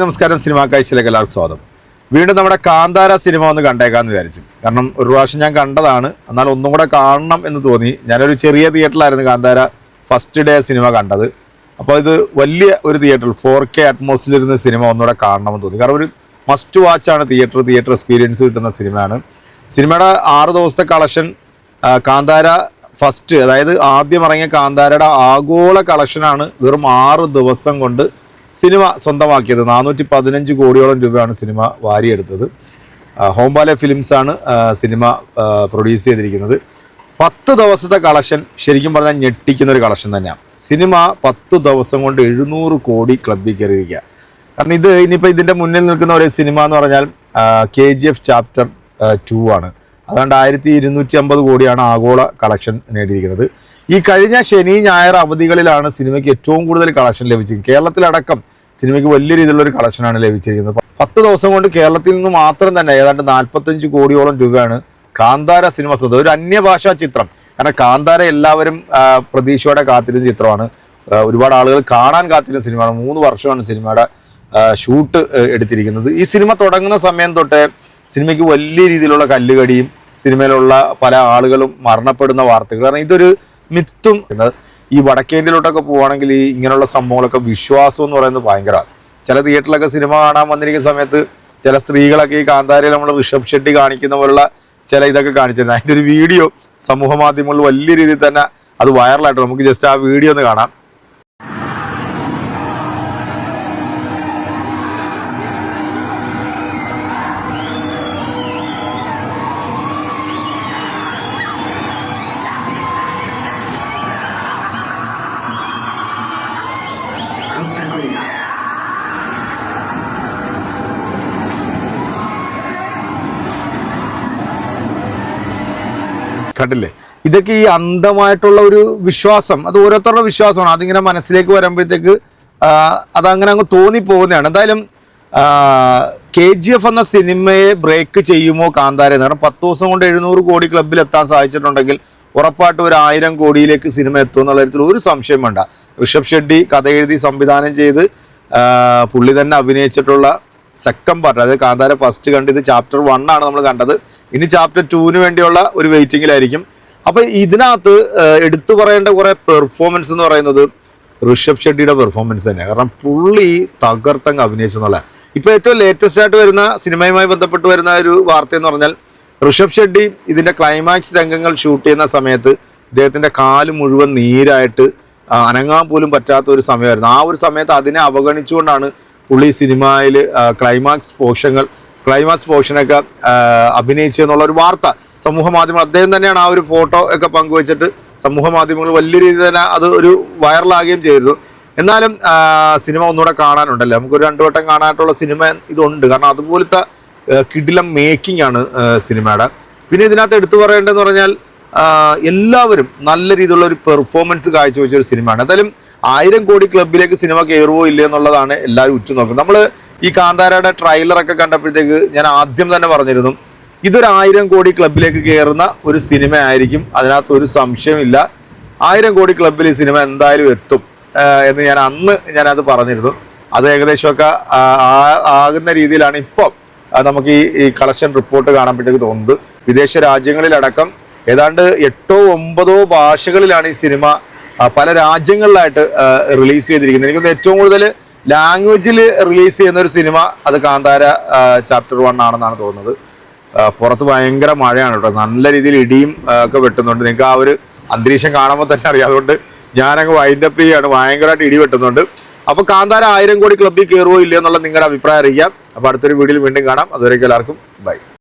നമസ്കാരം സിനിമാ കാഴ്ചയിലേക്ക് എല്ലാവർക്കും സ്വാഗതം. വീണ്ടും നമ്മുടെ കാന്താര സിനിമ ഒന്ന് കണ്ടേക്കാന്ന് വിചാരിച്ചു. കാരണം ഒരു പ്രാവശ്യം ഞാൻ കണ്ടതാണ്. എന്നാൽ ഒന്നും കൂടെ കാണണം എന്ന് തോന്നി. ഞാനൊരു ചെറിയ തിയേറ്ററിലായിരുന്നു കാന്താര ഫസ്റ്റ് ഡേ സിനിമ കണ്ടത്. അപ്പോൾ ഇത് വലിയ ഒരു തിയേറ്ററിൽ ഫോർ കെ അറ്റ്മോസ്ഫിയറിരുന്ന സിനിമ ഒന്നുകൂടെ കാണണമെന്ന് തോന്നി. കാരണം ഒരു മസ്റ്റ് വാച്ചാണ് തിയേറ്റർ തിയേറ്റർ എക്സ്പീരിയൻസ് കിട്ടുന്ന സിനിമയാണ്. സിനിമയുടെ ആറ് ദിവസത്തെ കളക്ഷൻ കാന്താര ഫസ്റ്റ് അതായത് ആദ്യം ഇറങ്ങിയ കാന്താരയുടെ ആഗോള കളക്ഷനാണ് വെറും ആറ് ദിവസം കൊണ്ട് സിനിമ സ്വന്തമാക്കിയത്. നാനൂറ്റി പതിനഞ്ച് കോടിയോളം രൂപയാണ് സിനിമ വാരിയെടുത്തത്. ഹോംബാലെ ഫിലിംസ് ആണ് സിനിമ പ്രൊഡ്യൂസ് ചെയ്തിരിക്കുന്നത്. പത്ത് ദിവസത്തെ കളക്ഷൻ ശരിക്കും പറഞ്ഞാൽ ഞെട്ടിക്കുന്ന ഒരു കളക്ഷൻ തന്നെയാണ്. സിനിമ പത്ത് ദിവസം കൊണ്ട് എഴുന്നൂറ് കോടി ക്ലബിൽ കയറിയിരിക്കുക. കാരണം ഇത് ഇനിയിപ്പോൾ ഇതിന്റെ മുന്നിൽ നിൽക്കുന്ന ഒരു സിനിമ എന്ന് പറഞ്ഞാൽ K G F chapter two ആണ്. അതുകൊണ്ട് ആയിരത്തി ഇരുന്നൂറ്റി അമ്പത് കോടിയാണ് ആഗോള കളക്ഷൻ നേടിയിരിക്കുന്നത്. ഈ കഴിഞ്ഞ ശനി ഞായർ അവധികളിലാണ് സിനിമയ്ക്ക് ഏറ്റവും കൂടുതൽ കളക്ഷൻ ലഭിച്ചത്. കേരളത്തിലടക്കം സിനിമയ്ക്ക് വലിയ രീതിയിലുള്ള ഒരു കളക്ഷനാണ് ലഭിച്ചിരിക്കുന്നത്. പത്ത് ദിവസം കൊണ്ട് കേരളത്തിൽ നിന്ന് മാത്രം തന്നെ ഏതാണ്ട് നാൽപ്പത്തഞ്ച് കോടിയോളം രൂപയാണ് കാന്താര സിനിമ സ്വന്തം ഒരു അന്യഭാഷാ ചിത്രം. കാരണം കാന്താര എല്ലാവരും പ്രതീക്ഷയോടെ കാത്തിരുന്ന ചിത്രമാണ്. ഒരുപാട് ആളുകൾ കാണാൻ കാത്തിരുന്ന സിനിമയാണ്. മൂന്ന് വർഷമാണ് സിനിമയുടെ ഷൂട്ട് എടുത്തിരിക്കുന്നത്. ഈ സിനിമ തുടങ്ങുന്ന സമയം തൊട്ടേ സിനിമയ്ക്ക് വലിയ രീതിയിലുള്ള കല്ലുകടിയും സിനിമയിലുള്ള പല ആളുകളും മരണപ്പെടുന്ന വാർത്തകൾ കാരണം ഇതൊരു മിത്തും. ഈ വടക്കേന്ത്യയിലോട്ടൊക്കെ പോവുകയാണെങ്കിൽ ഈ ഇങ്ങനെയുള്ള സംഭവങ്ങളൊക്കെ വിശ്വാസം എന്ന് പറയുന്നത് ഭയങ്കര. ചില തിയേറ്ററിലൊക്കെ സിനിമ കാണാൻ വന്നിരിക്കുന്ന സമയത്ത് ചില സ്ത്രീകളൊക്കെ ഈ കാന്താരയിൽ നമ്മൾ ഋഷഭ് ഷെട്ടി കാണിക്കുന്ന പോലുള്ള ചില ഇതൊക്കെ കാണിച്ചിരുന്നു. അതിന്റെ ഒരു വീഡിയോ സമൂഹ മാധ്യമങ്ങളിൽ വലിയ രീതിയിൽ തന്നെ അത് വൈറലായിട്ട് നമുക്ക് ജസ്റ്റ് ആ വീഡിയോ ഒന്ന് കാണാം. കണ്ടില്ലേ? ഇതൊക്കെ ഈ അന്ധമായിട്ടുള്ള ഒരു വിശ്വാസം അത് ഓരോരുത്തരുടെ വിശ്വാസമാണ്. അതിങ്ങനെ മനസ്സിലേക്ക് വരുമ്പോഴത്തേക്ക് അതങ്ങനെ അങ്ങ് തോന്നിപ്പോകുന്നതാണ്. എന്തായാലും കെ ജി എഫ് എന്ന സിനിമയെ ബ്രേക്ക് ചെയ്യുമോ കാന്താര എന്ന് കാരണം പത്ത് ദിവസം കൊണ്ട് എഴുന്നൂറ് കോടി ക്ലബിൽ എത്താൻ സാധിച്ചിട്ടുണ്ടെങ്കിൽ ഉറപ്പായിട്ട് ഒരു ആയിരം കോടിയിലേക്ക് സിനിമ എത്തും എന്നുള്ള കാര്യത്തിൽ ഒരു സംശയം വേണ്ട. ഋഷഭ് ഷെട്ടി കഥ എഴുതി സംവിധാനം ചെയ്ത് പുള്ളി തന്നെ അഭിനയിച്ചിട്ടുള്ള സെക്കൻഡ് പാർട്ട് അതായത് കാന്താര ഫസ്റ്റ് കണ്ടിത് ചാപ്റ്റർ വൺ ആണ് നമ്മൾ കണ്ടത്. ഇനി ചാപ്റ്റർ ടുവിന് വേണ്ടിയുള്ള ഒരു വെയിറ്റിംഗിലായിരിക്കും അപ്പൊ ഇതിനകത്ത് എടുത്തു പറയേണ്ട കുറെ പെർഫോമൻസ് എന്ന് പറയുന്നത് ഋഷഭ് ഷെട്ടിയുടെ പെർഫോമൻസ് തന്നെ. കാരണം പുള്ളി തകർത്തങ്ങ് അഭിനയിച്ചു എന്നുള്ള ഇപ്പൊ ഏറ്റവും ലേറ്റസ്റ്റ് ആയിട്ട് വരുന്ന സിനിമയുമായി ബന്ധപ്പെട്ട് വരുന്ന ഒരു വാർത്ത എന്ന് പറഞ്ഞാൽ ഋഷഭ് ഷെട്ടി ഇതിന്റെ ക്ലൈമാക്സ് രംഗങ്ങൾ ഷൂട്ട് ചെയ്യുന്ന സമയത്ത് ഇദ്ദേഹത്തിന്റെ കാൽ മുഴുവൻ നീരായിട്ട് അനങ്ങാൻ പോലും പറ്റാത്ത ഒരു സമയമായിരുന്നു. ആ ഒരു സമയത്ത് അതിനെ അവഗണിച്ചുകൊണ്ടാണ് പുള്ളി സിനിമയിൽ ക്ലൈമാക്സ് പോർഷങ്ങൾ ക്ലൈമാക്സ് പോർഷനൊക്കെ അഭിനയിച്ചെന്നുള്ള ഒരു വാർത്ത സമൂഹ മാധ്യമങ്ങൾ അദ്ദേഹം തന്നെയാണ് ആ ഒരു ഫോട്ടോ ഒക്കെ പങ്കുവച്ചിട്ട് സമൂഹ മാധ്യമങ്ങൾ വലിയ രീതിയിൽ തന്നെ അത് ഒരു വൈറലാകുകയും ചെയ്തു എന്നാലും സിനിമ ഒന്നുകൂടെ കാണാനുണ്ടല്ലേ? നമുക്കൊരു രണ്ടു വട്ടം കാണാനായിട്ടുള്ള സിനിമ ഇതുണ്ട്. കാരണം അതുപോലത്തെ കിടിലം മേക്കിംഗ് ആണ് സിനിമയുടെ. പിന്നെ ഇതിനകത്ത് എടുത്തു പറയേണ്ടതെന്ന് പറഞ്ഞാൽ എല്ലാവരും നല്ല രീതിയിലുള്ള ഒരു പെർഫോമൻസ് കാഴ്ചവെച്ച ഒരു സിനിമയാണ്. എന്തായാലും ആയിരം കോടി ക്ലബിലേക്ക് സിനിമ കയറുമോ ഇല്ലേ എന്നുള്ളതാണ് എല്ലാവരും ഉറ്റുനോക്കുന്നത്. നമ്മൾ ഈ കാന്താരയുടെ ഒക്കെ കണ്ടപ്പോഴത്തേക്ക് ഞാൻ ആദ്യം തന്നെ പറഞ്ഞിരുന്നു ഇതൊരു ആയിരം കോടി ക്ലബിലേക്ക് കയറുന്ന ഒരു സിനിമ ആയിരിക്കും അതിനകത്ത് ഒരു സംശയമില്ല ആയിരം കോടി ക്ലബിൽ ഈ സിനിമ എന്തായാലും എത്തും എന്ന് ഞാൻ അന്ന് ഞാനത് പറഞ്ഞിരുന്നു. അത് ഏകദേശമൊക്കെ ആകുന്ന രീതിയിലാണ് ഇപ്പോൾ നമുക്ക് ഈ ഈ കളക്ഷൻ റിപ്പോർട്ട് കാണുമ്പോഴത്തേക്ക് തോന്നുന്നത്. വിദേശ രാജ്യങ്ങളിലടക്കം ഏതാണ്ട് എട്ടോ ഒമ്പതോ ഭാഷകളിലാണ് ഈ സിനിമ പല രാജ്യങ്ങളിലായിട്ട് റിലീസ് ചെയ്തിരിക്കുന്നത്. എനിക്ക് ഏറ്റവും കൂടുതൽ ലാംഗ്വേജിൽ റിലീസ് ചെയ്യുന്ന ഒരു സിനിമ അത് കാന്താര ചാപ്റ്റർ വൺ ആണെന്നാണ് തോന്നുന്നത്. പുറത്ത് ഭയങ്കര മഴയാണ് കേട്ടോ. നല്ല രീതിയിൽ ഇടിയും ഒക്കെ വെട്ടുന്നുണ്ട്. നിങ്ങൾക്ക് ആ ഒരു അന്തരീക്ഷം കാണുമ്പോൾ തന്നെ അറിയാം. അതുകൊണ്ട് ഞാനങ്ങ് വൈൻഡപ്പ് ചെയ്യാണ്. ഭയങ്കരമായിട്ട് ഇടി വെട്ടുന്നുണ്ട്. അപ്പോൾ കാന്താര ആയിരം കോടി ക്ലബ്ബിൽ കയറുമോ ഇല്ലയോ എന്നുള്ള നിങ്ങളുടെ അഭിപ്രായം അറിയിക്കാം. അപ്പോൾ അടുത്തൊരു വീഡിയോയിൽ വീണ്ടും കാണാം. അതുവരേക്കും എല്ലാവർക്കും ബൈ